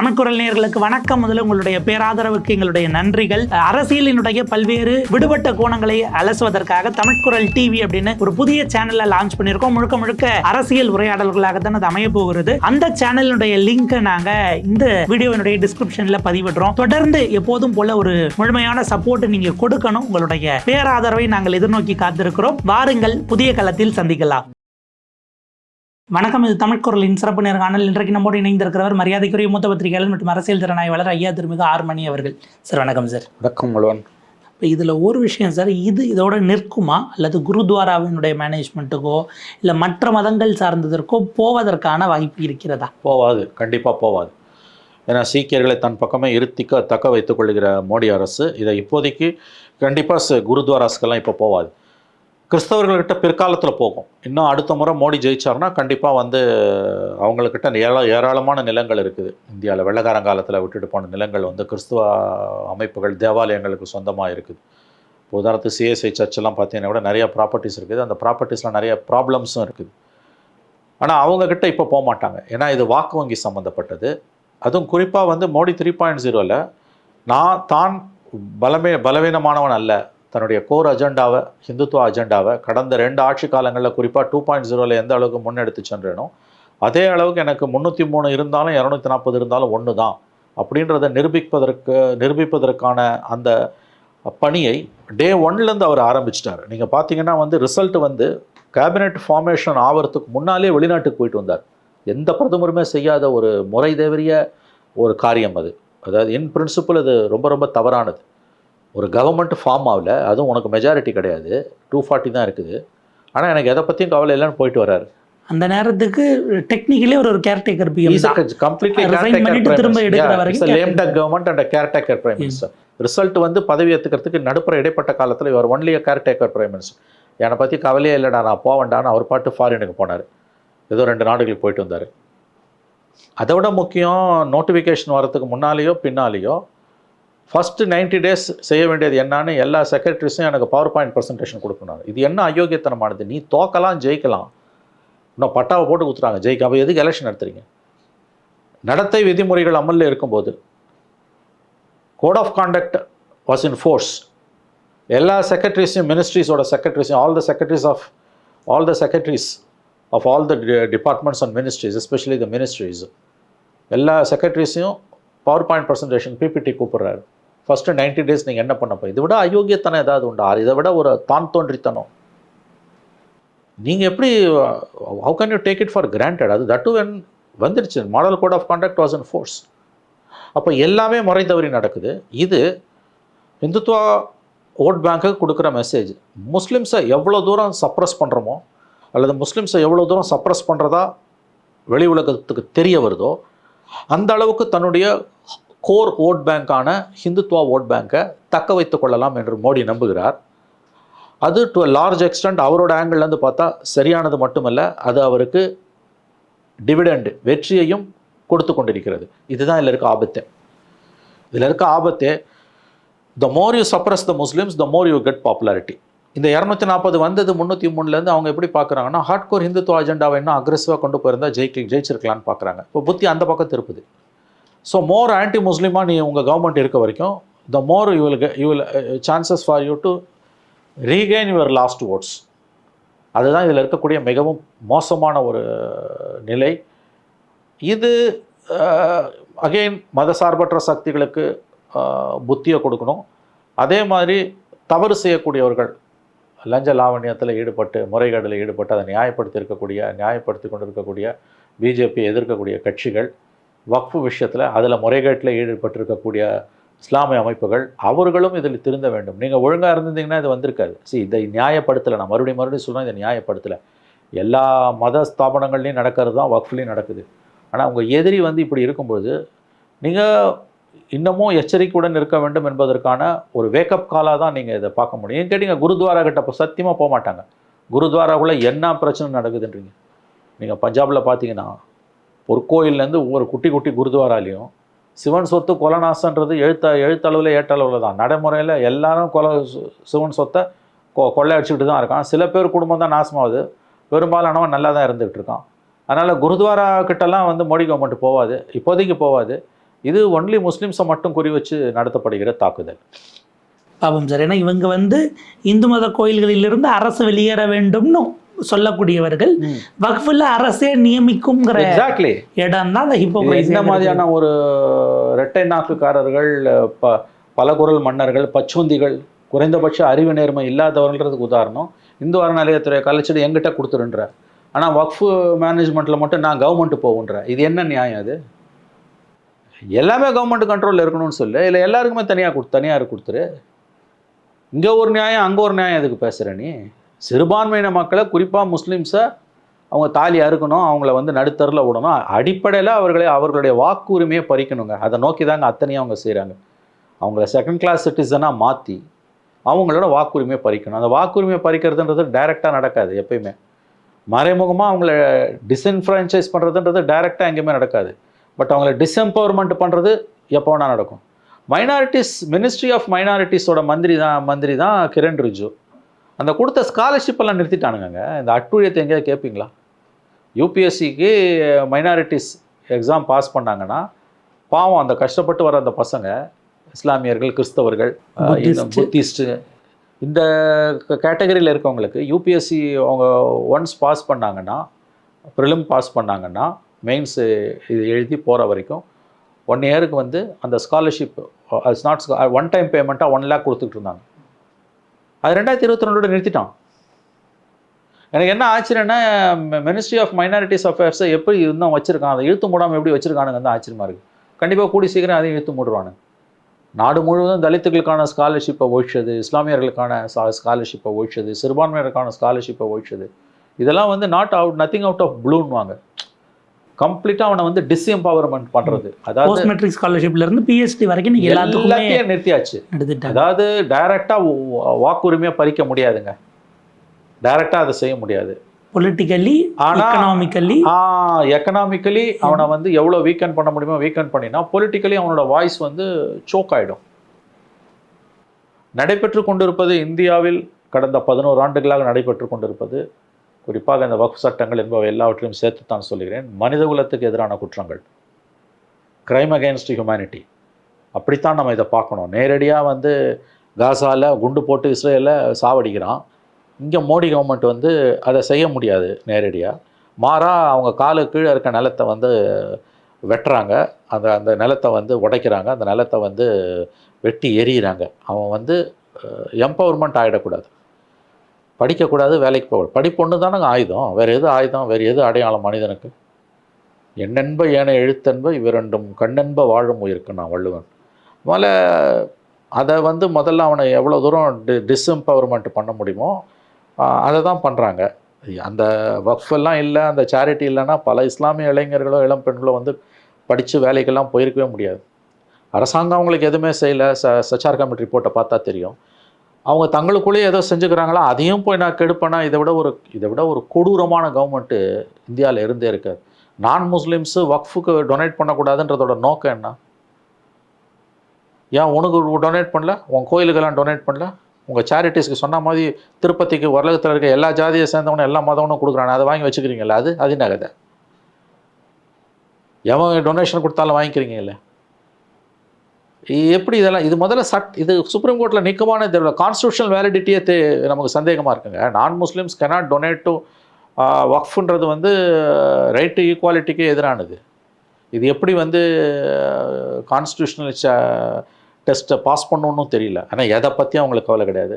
தமிழ்குரல் நேர்களுக்கு வணக்கம். முதல்ல உங்களுடைய பேராதரவுக்கு எங்களுடைய நன்றிகள். அரசியலினுடைய பல்வேறு விடுபட்ட கோணங்களை அலசுவதற்காக தமிழ்குரல் டிவி அப்படின்னு ஒரு புதிய சேனல்ல லான்ச் பண்ணியிருக்கோம். முழுக்க முழுக்க அரசியல் உரையாடல்களாக தான் அது அமைய போகிறது. அந்த சேனலினுடைய லிங்கை நாங்க இந்த வீடியோவினுடைய டிஸ்கிரிப்ஷன்ல பதிவிடுறோம். தொடர்ந்து எப்போதும் போல ஒரு முழுமையான சப்போர்ட் நீங்க கொடுக்கணும். உங்களுடைய பேராதரவை நாங்கள் எதிர்நோக்கி காத்திருக்கிறோம். வாருங்கள் புதிய களத்தில் சந்திக்கலாம். வணக்கம் இது தமிழ் குரலின் சிறப்பு நேர்காணல் இன்றைக்கு நம்மோடு இணைந்திருக்கிறவர் மரியாதைக்குரிய மூத்த பத்திரிகையாளர் மற்றும் அரசியல் திறனாய்வாளர் ஐயா திருமிகு ஆர் மணி அவர்கள். சார் வணக்கம் சார். வணக்கம் முழுவன் இப்போ இதில் ஒரு விஷயம் சார் இது இதோட நிற்குமா? அல்லது குருத்வாராவினுடைய மேனேஜ்மெண்ட்டுக்கோ இல்லை மற்ற மதங்கள் சார்ந்ததற்கோ போவதற்கான வாய்ப்பு இருக்கிறதா? போவாது. கண்டிப்பாக போவாது. ஏன்னா சீக்கியர்களை தன் பக்கமே இருத்திக்க தக்க வைத்துக் கொள்கிற மோடி அரசு இதை இப்போதைக்கு கண்டிப்பாக குருத்வாராஸ்க்கெல்லாம் இப்போ போவாது. கிறிஸ்தவர்கள்கிட்ட பிற்காலத்தில் போகும். இன்னும் அடுத்த முறை மோடி ஜெயிச்சார்னா கண்டிப்பாக வந்து அவங்கக்கிட்ட ஏரா ஏராளமான நிலங்கள் இருக்குது. இந்தியாவில் வெள்ளக்காரங்காலத்தில் விட்டுட்டு போன நிலங்கள் வந்து கிறிஸ்துவ அமைப்புகள் தேவாலயங்களுக்கு சொந்தமாக இருக்குது. இப்போ உதாரணத்துக்கு சிஎஸ்ஐ சர்ச்செல்லாம் பார்த்தீங்கன்னா கூட நிறைய ப்ராப்பர்ட்டிஸ் இருக்குது. அந்த ப்ராப்பர்ட்டிஸில் நிறைய ப்ராப்ளம்ஸும் இருக்குது. ஆனால் அவங்கக்கிட்ட இப்போ போக மாட்டாங்க. ஏன்னா இது வாக்கு வங்கி சம்மந்தப்பட்டது அதுவும் குறிப்பாக வந்து மோடி த்ரீ பாயிண்ட் ஜீரோவில் நான் தான் பலமே பலவீனமானவன் அல்ல. தன்னுடைய கோர் அஜெண்டாவை ஹிந்துத்துவ அஜெண்டாவை கடந்த ரெண்டு ஆட்சி காலங்களில் குறிப்பாக டூ பாயிண்ட் ஜீரோவில் எந்த அளவுக்கு முன்னெடுத்து சென்றேனோ அதே அளவுக்கு எனக்கு முந்நூற்றி மூணு இருந்தாலும் இரநூத்தி நாற்பது இருந்தாலும் ஒன்று தான். அப்படின்றத நிரூபிப்பதற்கு நிரூபிப்பதற்கான அந்த பணியை டே ஒன்லேருந்து அவர் ஆரம்பிச்சிட்டார். நீங்கள் பார்த்தீங்கன்னா வந்து ரிசல்ட் வந்து கேபினெட் ஃபார்மேஷன் ஆகிறதுக்கு முன்னாலே வெளிநாட்டுக்கு போயிட்டு வந்தார். எந்த பிரதமருமே செய்யாத ஒரு முறை தேவரிய ஒரு காரியம் அது. அதாவது இன் பிரின்சிபல் அது ரொம்ப ரொம்ப தவறானது. ஒரு கவர்மெண்ட் ஃபார்ம் ஆகல அதுவும் உனக்கு மெஜாரிட்டி கிடையாது. டூ ஃபார்ட்டி தான் இருக்குது. ஆனால் எனக்கு எதை பற்றியும் கவலை இல்லைன்னு போயிட்டு வராரு அந்த நேரத்துக்கு டெக்னிக்கலி ஒரு ஒரு கேர்டேக்கர் பிஎம் பண்ணிட்டு prime திரும்ப. எடுக்கிற வரைக்கும் and a caretaker prime minister. Result வந்து பதவி ஏற்றுக்கிறதுக்கு நடுப்புற இடைப்பட்ட காலத்தில் இவர் ஒன்லி caretaker prime minister. என்னை பற்றி கவலையே இல்லைடா நான் போவேண்டான்னு அவர் பாட்டு ஃபாரினுக்கு போனார். ஏதோ ரெண்டு நாடுகளுக்கு போயிட்டு வந்தார். அதை விட முக்கியம் நோட்டிஃபிகேஷன் வரதுக்கு முன்னாலேயோ பின்னாலேயோ ஃபஸ்ட்டு 90 டேஸ் செய்ய வேண்டியது என்னன்னு எல்லா செக்ரட்டரிஸும் எனக்கு பவர் பாயிண்ட் ப்ரெசன்டேஷன் கொடுக்கணும். இது என்ன அயோக்கியத்தனமானது? நீ தோக்கலாம் ஜெயிக்கலாம். இன்னும் பட்டாவை போட்டு கொடுத்துறாங்க ஜெயிக்க. அப்போ எதுக்கு எலெக்ஷன் நடத்துறீங்க? நடத்தை விதிமுறைகள் அமலில் இருக்கும்போது code of conduct was in force எல்லா செக்ரட்டரிஸையும் மினிஸ்ட்ரிஸோட செக்ரட்டரிஸையும் all the secretaries of all the secretaries of all the departments and ministries especially the ministries எல்லா செக்ரட்டரிஸையும் பவர் பாயிண்ட் ப்ரெசன்டேஷன் பிபிடி கூப்பிட்றாரு. ஃபஸ்ட்டு 90 டேஸ் நீங்கள் என்ன பண்ண போய் இதை விட அயோக்கியத்தனம் ஏதாவது உண்டா? இதை விட ஒரு தான் தோன்றித்தனம். நீங்கள் எப்படி how can you take it for granted அது தட்டு வென் வந்துருச்சு. Model code of contact was and force அப்போ எல்லாமே முறை தவறி நடக்குது. இது இந்துத்துவா ஓட் பேங்க்கு கொடுக்குற மெசேஜ் முஸ்லீம்ஸை எவ்வளோ தூரம் சப்ரஸ் பண்ணுறோமோ அல்லது முஸ்லீம்ஸை எவ்வளோ தூரம் சப்ரஸ் பண்ணுறதா வெளி உலகத்துக்கு தெரிய வருதோ அந்த அளவுக்கு தன்னுடைய கோர் ஓட் பேங்க்கான ஹிந்துத்வா ஓட் பேங்கை தக்க வைத்து கொள்ளலாம் என்று மோடி நம்புகிறார். அது டு அ லார்ஜ் எக்ஸ்டெண்ட் அவரோட ஆங்கிள்லேருந்து பார்த்தா சரியானது மட்டுமல்ல அது அவருக்கு டிவிடெண்டு வெற்றியையும் கொடுத்து கொண்டிருக்கிறது. இதுதான் இதில் இருக்க ஆபத்து. இதில் இருக்க ஆபத்தே the more you suppress the Muslims the more you get popularity இந்த இரநூத்தி நாற்பது வந்தது முந்நூற்றி மூணுலேருந்து அவங்க எப்படி பார்க்குறாங்கன்னா ஹார்ட்கோர் ஹிந்துத்துவ அஜெண்டாவை இன்னும் அக்ரெசிவாக கொண்டு போயிருந்தால் ஜெயிக்க ஜெயிச்சிருக்கலான்னு பார்க்குறாங்க. இப்போ புத்தி அந்த பக்கம் திருப்புது. ஸோ மோர் ஆன்டி முஸ்லீமாக நீ உங்கள் கவர்மெண்ட் இருக்க வரைக்கும் the more you will you will chances for you to regain your lost votes அதுதான் இதில் இருக்கக்கூடிய மிகவும் மோசமான ஒரு uh, நிலை. இது uh, அகெயின் மதசார்பற்ற சக்திகளுக்கு uh, புத்தியை கொடுக்கணும். அதே மாதிரி தவறு செய்யக்கூடியவர்கள் லஞ்ச லாவண்யத்தில் ஈடுபட்டு முறைகேடில் ஈடுபட்டு அதை நியாயப்படுத்தி இருக்கக்கூடிய நியாயப்படுத்தி கொண்டிருக்கக்கூடிய பிஜேபி எதிர்க்கக்கூடிய கட்சிகள் வக்ஃபு விஷயத்தில் அதில் முறைகேட்டில் ஈடுபட்டிருக்கக்கூடிய இஸ்லாமிய அமைப்புகள் அவர்களும் இதில் திருந்த வேண்டும். நீங்கள் ஒழுங்காக இருந்திருந்தீங்கன்னா இது வந்திருக்காது. சி இதை நியாயப்படுத்தலை. நான் மறுபடியும் மறுபடியும் சொல்கிறேன் இதை நியாயப்படுத்தலை. எல்லா மத ஸ்தாபனங்கள்லையும் நடக்கிறது தான் வக்ஃப்லேயும் நடக்குது. ஆனால் உங்கள் எதிரி வந்து இப்படி இருக்கும்பொழுது நீங்கள் இன்னமும் எச்சரிக்கையுடன் இருக்க வேண்டும் என்பதற்கான ஒரு வேக்கப் காலாக தான் நீங்கள் இதை பார்க்க முடியும். ஏன் கேட்டீங்க? குருத்வாரா கிட்ட இப்போ சத்தியமாக போக மாட்டாங்க குருத்வாராக்குள்ளே என்ன பிரச்சனை நடக்குதுன்றீங்க. நீங்கள் பஞ்சாபில் பார்த்தீங்கன்னா ஒரு கோயில்லேருந்து ஒரு குட்டி குட்டி குருத்வாராலையும் சிவன் சொத்து கொலநாசன்றது எழுத்த எழுத்தளவில் ஏற்றளவில் தான். நடைமுறையில் எல்லாரும் கொலை சிவன் சொத்தை கொ கொள்ளையடிச்சுக்கிட்டு தான் இருக்கான். சில பேர் குடும்பம் தான் நாசமாகுது. பெரும்பாலானவன் நல்லா தான் இருந்துகிட்டு இருக்கான். அதனால் குருத்வாரா கிட்டலாம் வந்து மோடி கவர்மெண்ட் போகாது இப்போதைக்கு போகாது இது ஒன்லி முஸ்லீம்ஸை மட்டும் குறி வச்சு நடத்தப்படுகிற தாக்குதல். பாவம் சார். ஏன்னா இவங்க வந்து இந்து மத கோயில்களிலிருந்து அரசு வெளியேற வேண்டும்னு சொல்லக்கூடியவர்கள் வக்ஃபில் அரசே நியமிக்குங்கிற எக்ஸாக்ட்லி இடம் தான் அந்த இந்த மாதிரியான ஒரு இரட்டை நாக்குக்காரர்கள் ப பலகுரல் மன்னர்கள் பச்சுந்திகள் குறைந்தபட்ச அறிவு நேர்மை இல்லாதவர்கள்ன்றதுக்கு உதாரணம். இந்து அறநிலையத்துறை கலைச்சடி எங்கிட்ட கொடுத்துருன்ற. ஆனால் வக்ஃபு மேனேஜ்மெண்ட்டில் மட்டும் நான் கவர்மெண்ட் போகுன்ற. இது என்ன நியாயம் அது? எல்லாமே கவர்மெண்ட் கண்ட்ரோலில் இருக்கணும்னு சொல்லு. இல்லை எல்லாருக்குமே தனியாக கொடு தனியார் கொடுத்துரு. இங்கே ஒரு நியாயம் அங்கே ஒரு நியாயம் எதுக்கு பேசுகிற நீ? சிறுபான்மையின மக்களை குறிப்பாக முஸ்லீம்ஸை அவங்க தாலி அறுக்கணும் அவங்கள வந்து நடுத்தரில் விடணும். அடிப்படையில் அவர்களை அவர்களுடைய வாக்குரிமையை பறிக்கணுங்க. அதை நோக்கி தாங்க அத்தனையும் அவங்க செய்கிறாங்க அவங்கள செகண்ட் கிளாஸ் சிட்டிசனாக மாற்றி அவங்களோட வாக்குரிமையை பறிக்கணும். அந்த வாக்குரிமையை பறிக்கிறதுன்றது டைரெக்டாக நடக்காது எப்பயுமே. மறைமுகமாக அவங்கள டிஸ்இன்ஃப்ரான்ச்சைஸ் பண்ணுறதுன்றது டைரெக்டாக எங்கேயுமே நடக்காது. பட் அவங்கள டிஸ்எம்பவர்மெண்ட் பண்ணுறது எப்போ வேணால் நடக்கும். மைனாரிட்டிஸ் மினிஸ்ட்ரி ஆஃப் மைனாரிட்டிஸோட மந்திரி தான் மந்திரி தான் கிரண் ரிஜு. அந்த கொடுத்த ஸ்காலர்ஷிப் எல்லாம் நிறுத்திட்டானுங்க இந்த அட்டுழியத்தை எங்கேயாவது கேட்பீங்களா யூபிஎஸ்சிக்கு மைனாரிட்டிஸ் எக்ஸாம் பாஸ் பண்ணாங்கன்னா பாவம் அந்த கஷ்டப்பட்டு வர அந்த பசங்க இஸ்லாமியர்கள் கிறிஸ்தவர்கள் அஹ், இந்த Buddhist. புத்திஸ்ட் இந்த கேட்டகரியில் இருக்கவங்களுக்கு யூபிஎஸ்சி அவங்க ஒன்ஸ் பாஸ் பண்ணாங்கன்னா ப்ரிலிம் பாஸ் பண்ணாங்கன்னா மெயின்ஸ் இது எழுதி போகிற வரைக்கும் ஒன் இயருக்கு வந்து அந்த scholarship it's not one time பேமெண்ட்டாக one lakh கொடுத்துட்டு இருந்தாங்க. அது ரெண்டாயிரத்தி இருபத்தி ரெண்டோட நிறுத்திட்டான் எனக்கு என்ன ஆச்சரியன்னா மினிஸ்ட்ரி ஆஃப் மைனாரிட்டிஸ் அஃபேர்ஸை எப்படி இருந்தால் வச்சிருக்கான் அதை இழுத்து மூடாமல் எப்படி வச்சிருக்கானுங்க தான் ஆச்சரியமா இருக்குது கண்டிப்பாக கூடி சீக்கிரம் அதையும் இழுத்து மூடுவானு நாடு முழுவதும் தலித்துகளுக்கான ஸ்காலர்ஷிப்பை ஒழிச்சது இஸ்லாமியர்களுக்கான ஸ்காலர்ஷிப்பை ஒழிச்சது சிறுபான்மையினருக்கான ஸ்காலர்ஷிப்பை ஒழிச்சது. இதெல்லாம் வந்து not out nothing out of ப்ளூன்வாங்க கம்ப்ளீட்டாக அவனை வந்து டிஸ்எம்பவர்மெண்ட் பண்ணுறது அதாவது போஸ்ட் மெட்ரிக் ஸ்காலர்ஷிப்ல இருந்து பிஎஸ்டி வரைக்கும் நீங்க எல்லாத்துக்குமே நிறுத்தியாச்சு. அதாவது டைரக்டாக வாக்குரிமையை பறிக்க முடியாதுங்க. டைரக்டாக அதை செய்ய முடியாது. பொலிட்டிக்கலி எக்கனாமிக்கலி எக்கனாமிக்கலி அவனை வந்து எவ்வளோ வீக்கன் பண்ண முடியுமோ வீக்கன் பண்ணினா பொலிட்டிக்கலி அவனோட வாய்ஸ் வந்து சோக் ஆயிடும். நடைபெற்று கொண்டிருப்பது இந்தியாவில் கடந்த பதினோரு ஆண்டுகளாக நடைபெற்று கொண்டிருப்பது குறிப்பாக இந்த வக்ஃப் சட்டங்கள் என்பவை எல்லாவற்றையும் சேர்த்து தான் சொல்லுகிறேன். மனித குலத்துக்கு எதிரான குற்றங்கள். கிரைம் அகேன்ஸ்ட் ஹியூமனிட்டி அப்படித்தான் நம்ம இதை பார்க்கணும். நேரடியாக வந்து காசாவில் குண்டு போட்டு இஸ்ரேலில் சாவடிக்கிறான். இங்கே மோடி கவர்மெண்ட் வந்து அதை செய்ய முடியாது நேரடியாக மாறாக அவங்க காலு கீழே இருக்க நிலத்தை வந்து வெட்டுறாங்க. அந்த அந்த நிலத்தை வந்து உடைக்கிறாங்க. அந்த நிலத்தை வந்து வெட்டி எறிகிறாங்க அவன் வந்து எம்பவர்மெண்ட் ஆகிடக்கூடாது படிக்கக்கூடாது வேலைக்கு போகக்கூடாது ஒன்று தானங்க ஆயுதம். வேறு எது ஆயுதம்? வேறு எது அடையாளம் மனிதனுக்கு? என்னென்ப ஏன எழுத்தென்ப இவ்விரண்டும் கண்ணென்ப வாழும் உயிருக்கு நான் வள்ளுவன். முதல்ல அதை வந்து முதல்ல அவனை எவ்வளோ தூரம் டி டிஸ்எம்பவர்மெண்ட் பண்ண முடியுமோ அதை தான் பண்ணுறாங்க அந்த வக்ஃப் எல்லாம் இல்லை அந்த சேரிட்டி இல்லைன்னா பல இஸ்லாமிய இளைஞர்களோ இளம் பெண்களோ வந்து படித்து வேலைக்கெல்லாம் போயிருக்கவே முடியாது. அரசாங்கம் அவங்களுக்கு எதுவுமே செய்யலை. ச சச்சார் கமிட்டி ரிப்போர்ட்டை பார்த்தா தெரியும். அவங்க தங்களுக்குள்ளேயே ஏதோ செஞ்சுக்கிறாங்களா? அதையும் போய் நான் கெடுப்பேனா? இதை விட ஒரு இதை விட ஒரு கொடூரமான கவர்மெண்ட்டு இந்தியாவில் இருந்தே இருக்காது நான் முஸ்லீம்ஸு வக்ஃபுக்கு டொனேட் பண்ணக்கூடாதுன்றதோட நோக்கம் என்ன? ஏன் உனக்கு டொனேட் பண்ணல? உன் கோயிலுக்கெல்லாம் டொனேட் பண்ணல? உங்கள் சேரிட்டிஸ்க்கு சொன்ன மாதிரி திருப்பதிக்கு உலகத்தில் இருக்க எல்லா ஜாதியை சேர்ந்தவனும் எல்லா மதவனும் கொடுக்குறானே. அதை வாங்கி வச்சுக்கிறீங்களா அது? அது எவன் டொனேஷன் கொடுத்தாலும் வாங்கிக்கிறீங்கல்ல எப்படி இதெல்லாம் இது முதல்ல சட் இது சுப்ரீம் கோர்ட்டில் நிற்குமான தெரியல கான்ஸ்டியூஷனல் வேலிடிட்டியே தே நமக்கு சந்தேகமாக இருக்குங்க. நான் முஸ்லீம்ஸ் cannot donate டு வக்ஃபுன்றது வந்து ரைட் டு ஈக்குவாலிட்டிக்கு எதிரானது. இது எப்படி வந்து கான்ஸ்டியூஷனல் டெஸ்ட்டை பாஸ் பண்ணணும்னு தெரியல. ஆனால் எதை பற்றி அவங்களுக்கு கவலை கிடையாது.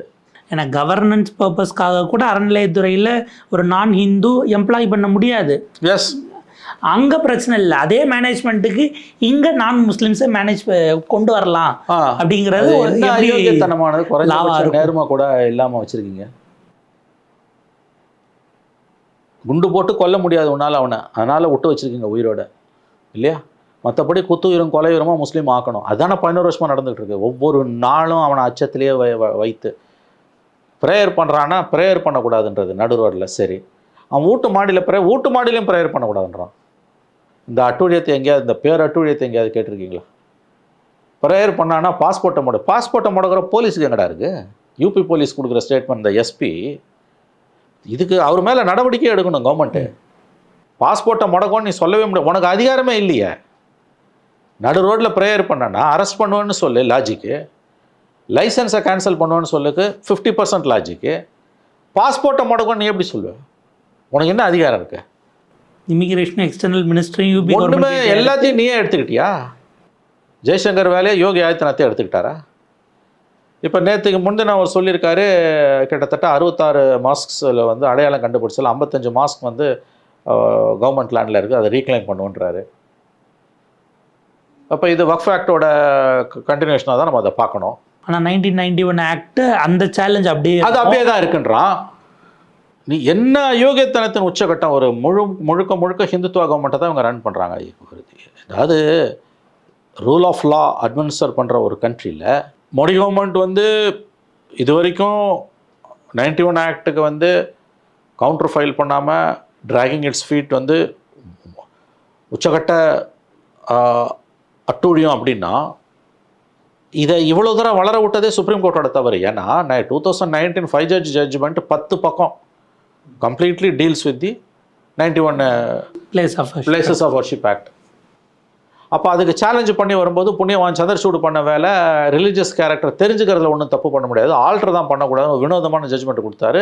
ஏன்னா கவர்னன்ஸ் பர்பஸ்க்காக கூட அறநிலையத்துறையில் ஒரு நான் ஹிந்து எம்ப்ளாய் பண்ண முடியாது. எஸ் அங்கே பிரச்சனை இல்லை. அதே மேனேஜ்மெண்ட்டுக்கு இங்கே நான் முஸ்லிம்ஸை மேனேஜ் கொண்டு வரலாம் அப்படிங்கிறது அயோக்கியத்தனமானது? லாவா குறைஞ்சபட்ச இருக்கும். நேர்மை கூட இல்லாமல் வச்சுருக்கீங்க. குண்டு போட்டு கொல்ல முடியாது உன்னால் அவனை. அதனால் விட்டு வச்சிருக்கீங்க உயிரோட. இல்லையா? மற்றபடி குத்துயிரும் கொலையுரமாக முஸ்லீம் ஆக்கணும். அதான பதினோரு வருஷமாக நடந்துகிட்டு இருக்கு ஒவ்வொரு நாளும் அவனை அச்சத்திலேயே வைத்து. ப்ரேயர் பண்ணுறான்னா ப்ரேயர் பண்ணக்கூடாதுன்றது நடு ரோட்டில் சரி. அவன் வீட்டு மாடியில் ப்ரே வீட்டு மாடியிலையும் ப்ரேயர் பண்ணக்கூடாதுன்றான். இந்த அட்டூழியத்தை எங்கேயாவது இந்த பேர் அட்டூழியத்தை எங்கேயாவது கேட்டிருக்கீங்களா? ப்ரேயர் பண்ணான்னா பாஸ்போர்ட்டை முட பாஸ்போர்ட்டை முடக்கிற போலீஸுக்கு எங்கடா இருக்கு? யூபி போலீஸ் கொடுக்குற ஸ்டேட்மெண்ட் இந்த எஸ்பி இதுக்கு அவர் மேலே நடவடிக்கை எடுக்கணும் கவர்மெண்ட்டு பாஸ்போர்ட்டை முடக்கும்னு நீ சொல்லவே முடியாது. உனக்கு அதிகாரமே இல்லையே. நடு ரோட்டில் ப்ரேயர் பண்ணனா அரெஸ்ட் பண்ணுவேன்னு சொல்லு லாஜிக்கு லைசன்ஸை கேன்சல் பண்ணுவேன்னு சொல்லுக்கு ஃபிஃப்டி பர்சன்ட் லாஜிக்கு பாஸ்போர்ட்டை முடக்கும் நீ எப்படி சொல்லுவ? உனக்கு என்ன அதிகாரம் இருக்கு? இமிகிரேஷன் எக்ஸ்டர்னல் மினிஸ்ட்ரி யூபி ஒன்றுமே எல்லாத்தையும் நீயே எடுத்துக்கிட்டியா? ஜெய்சங்கர் வேலையை யோகி ஆதித்யநாத்தே எடுத்துக்கிட்டாரா? இப்போ நேற்றுக்கு முந்தின அவர் சொல்லியிருக்காரு கிட்டத்தட்ட அறுபத்தாறு மாஸ்க்ஸில் வந்து அடையாளம் கண்டுபிடிச்சல ஐம்பத்தஞ்சு மாஸ்க் வந்து கவர்மெண்ட் லேண்டில் இருக்குது அதை ரீக்ளைம் பண்ணுன்றாரு. அப்போ இது வக்ஃப் ஆக்டோட கண்டினியூஷனாக தான் நம்ம அதை பார்க்கணும். ஆனா நைன்டீன் நைன்டி ஒன் ஆக்ட் அந்த சேலஞ்ச் அப்படியே அது அப்படியே தான் இருக்குன்றான். நீ என்ன யோகியத்தனத்தின் உச்சகட்டம்? ஒரு முழு முழுக்க முழுக்க ஹிந்துத்துவ கவர்மெண்ட்டை தான் இவங்க ரன் பண்ணுறாங்க அதாவது ரூல் ஆஃப் லா அட்மினிஸ்டர் பண்ணுற ஒரு கண்ட்ரியில் மோடி கவர்மெண்ட் வந்து இது வரைக்கும் நைன்டி ஒன் ஆக்டுக்கு வந்து கவுண்டர் ஃபைல் பண்ணாமல் ட்ராகிங் இட்ஸ் ஃபீட் வந்து உச்சகட்ட அட்டூழியம் அப்படின்னா இதை இவ்வளோ தூரம் வளர விட்டதே சுப்ரீம் கோர்ட்டோட தவறு. ஏன்னா நான் two thousand nineteen five judge judgement பத்து பக்கம். Completely deals with the ninety one places of places of worship act அப்போ அதுக்கு சேலஞ்ச் பண்ணி வரும்போது புண்ணியவான் சந்திரசூடு பண்ண வேலை ரிலீஜியஸ் கேரக்டர் தெரிஞ்சுக்கிறதுல ஒன்றும் தப்பு பண்ண முடியாது. ஆல்டர் தான் பண்ணக்கூடாது. வினோதமான ஜட்ஜ்மெண்ட் கொடுத்தாரு.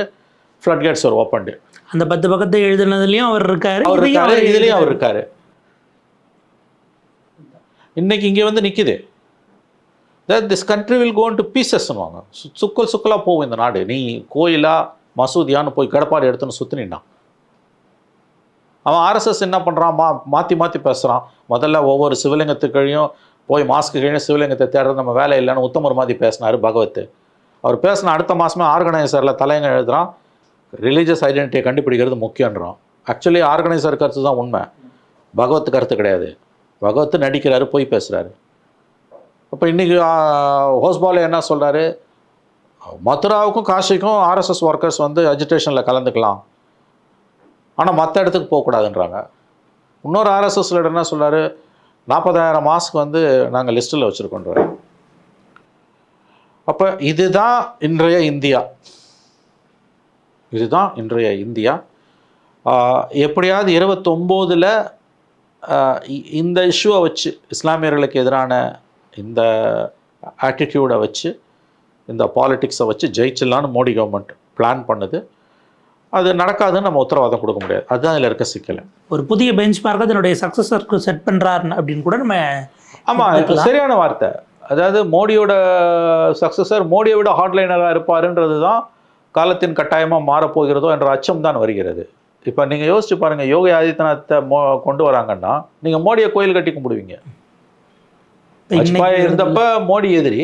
ஃப்ளட் கேட்ஸ் ஒரு ஓப்பன் அந்த பத்து பக்கத்தை எழுதுனதுலயும் அவர் இருக்காரு அவர் இதையும் இருக்காரு இதுலேயும் அவர் இருக்காரு. இன்னைக்கு இங்கே வந்து நிற்கிது this country will gone to பீசஸ்னுவாங்க சுக்கல் சுக்கலாக போகும் இந்த நாடு. நீ கோயிலா மசூதியான்னு போய் கடப்பாடு எடுத்துன்னு சுற்றினான் அவன் ஆர்எஸ்எஸ் என்ன பண்ணுறான் மா மாற்றி மாற்றி பேசுகிறான் முதல்ல ஒவ்வொரு சிவலிங்கத்துக்கழியும் போய் மாஸ்க்கு கழியும் சிவலிங்கத்தை தேடுறது நம்ம வேலை இல்லைன்னு உத்தமர் மாதிரி பேசினார் பகவத். அவர் பேசின அடுத்த மாதமே ஆர்கனைசரில் தலைங்க எழுதுறான். ரிலீஜியஸ் ஐடென்டிட்டியை கண்டுபிடிக்கிறது முக்கியன்றான் ஆக்சுவலி ஆர்கனைசர் கருத்து தான் உண்மை. பகவத் கருத்து கிடையாது. பகவத்து நடிக்கிறாரு போய் பேசுகிறாரு அப்போ இன்றைக்கி ஹோஸ்பால் என்ன சொல்கிறாரு மதுராவுக்கும் காஷிக்கும் ஆர்எஸ்எஸ் ஒர்க்கர்ஸ் வந்து அஜிடேஷனில் கலந்துக்கலாம். ஆனால் மற்ற இடத்துக்கு போகக்கூடாதுன்றாங்க. இன்னொரு ஆர்எஸ்எஸ் லீடர் என்ன சொல்கிறார் நாற்பதாயிரம் மாஸ்க் வந்து நாங்கள் லிஸ்ட்டில் வச்சுருக்கோன்றாரு அப்போ இதுதான் இன்றைய இந்தியா. இதுதான் இன்றைய இந்தியா. எப்படியாவது இருபத்தொம்போதில் இந்த இஷ்யூவை வச்சு இஸ்லாமியர்களுக்கு எதிரான இந்த ஆட்டிடியூடை வச்சு இந்த பாலிடிக்ஸை வச்சு ஜெயிச்சிடலான்னு மோடி கவர்மெண்ட் பிளான் பண்ணுது. அது நடக்காதுன்னு நம்ம உத்தரவாதம் கொடுக்க முடியாது. அதுதான் இதில் இருக்க சிக்கல். ஒரு புதிய பெஞ்ச் மார்க்கை தன்னுடைய சக்சஸருக்கு செட் பண்றாரு அப்படின்னு கூட நம்ம ஆமாம். சரியான வார்த்தை. அதாவது மோடியோட சக்ஸஸர் மோடியை விட ஹாட்லைனராக இருப்பாருன்றது தான் காலத்தின் கட்டாயமாக மாறப்போகிறதோ என்ற அச்சம் தான் வருகிறது. இப்போ நீங்கள் யோசிச்சு பாருங்கள் யோகி ஆதித்யநாத்தை மோ கொண்டு வராங்கன்னா நீங்கள் மோடியை கோயில் கட்டி கும்பிடுவீங்க. வாஜ்பாய் இருந்தப்ப மோடி எதிரி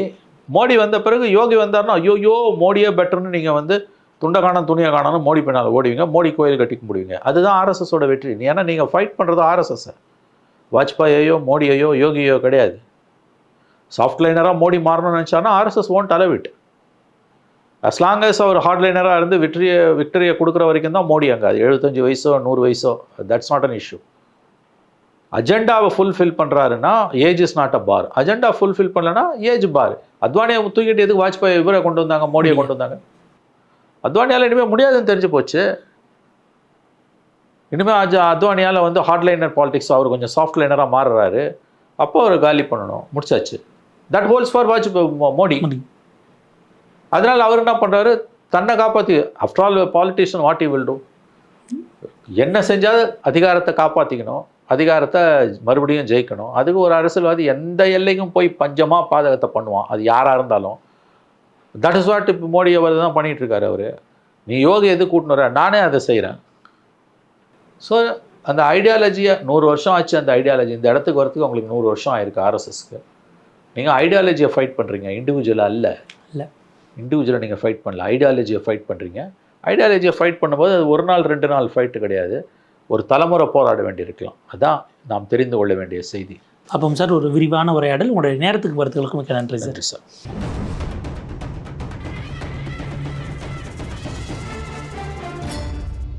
மோடி வந்த பிறகு யோகி வந்தாருன்னா ஐயோயோ மோடியே பெட்டர்னு நீங்கள் வந்து துண்டை காணும் துணியை காணணும் மோடி பின்னால் ஓடுவீங்க. மோடி கோயில் கட்டிக்க முடியுங்க. அதுதான் ஆர்எஸ்எஸோட வெற்றி. ஏன்னா நீங்கள் ஃபைட் பண்ணுறது ஆர்எஸ்எஸ்ஸை வாஜ்பாயையோ மோடியையோ யோகியோ கிடையாது. சாஃப்ட் லைனராக மோடி மாறணும்னு நினச்சானா RSS won't allow it as long our hard லைனராக இருந்து விக்டரியை விக்டரியை கொடுக்குற வரைக்கும் தான் மோடி அங்கே. அது எழுபத்தஞ்சி வயசோ நூறு வயசோ தட்ஸ் நாட் அன் இஷ்யூ அஜெண்டாவை ஃபுல்ஃபில் பண்ணுறாருன்னா age is not a bar agenda fulfil பண்ணலன்னா ஏஜ் பார் அத்வானியை தூக்கிட்டு எதுக்கு வாஜ்பாய் இவரை கொண்டு வந்தாங்க மோடியை கொண்டு வந்தாங்க? அத்வானியால் இனிமேல் முடியாதுன்னு தெரிஞ்சு போச்சு. இனிமேல் அஜ அத்வானியால் வந்து ஹார்ட் லைனர் பாலிடிக்ஸ் அவர் கொஞ்சம் சாஃப்ட் லைனராக மாறுறாரு. அப்போ அவர் காலி பண்ணணும். முடிச்சாச்சு. தட் ஹோல்ஸ் ஃபார் வாஜ் மோடி. அதனால் அவர் என்ன பண்ணுறாரு தன்னை காப்பாற்றி after all politician what will do என்ன செஞ்சால் அதிகாரத்தை காப்பாற்றிக்கணும் அதிகாரத்தை மறுபடியும் ஜெயிக்கணும். அதுக்கு ஒரு அரசியல்வாதி எந்த எல்லைக்கும் போய் பஞ்சமாக பாதகத்தை பண்ணுவான். அது யாராக இருந்தாலும். தட் இஸ் வாட் இப்போ மோடி அவர் தான் பண்ணிட்டு இருக்காரு அவர். நீ யோகி எது கூட்டின்னு வர? நானே அதை செய்கிறேன் ஸோ அந்த ஐடியாலஜியை நூறு வருஷம் ஆச்சு அந்த ஐடியாலஜி இந்த இடத்துக்கு வரத்துக்கு உங்களுக்கு நூறு வருஷம் ஆயிருக்கு ஆர்எஸ்எஸ்க்கு நீங்கள் ஐடியாலஜியை ஃபைட் பண்ணுறீங்க இண்டிவிஜுவலாக அல்ல இல்ல. இண்டிவிஜுவலை நீங்கள் ஃபைட் பண்ணல. ஐடியாலஜியை ஃபைட் பண்ணுறீங்க ஐடியாலஜியை ஃபைட் பண்ணும்போது அது ஒரு நாள் ரெண்டு நாள் ஃபைட்டு கிடையாது. ஒரு தலைமுறை போராட வேண்டியிருக்கலாம். அதான் நாம் தெரிந்து கொள்ள வேண்டிய செய்தி. அப்போ சார் ஒரு விரிவான உரையாடல். உங்களுடைய நேரத்துக்கு வரத்துகளுக்கு மிக்க நன்றி சார். சார்.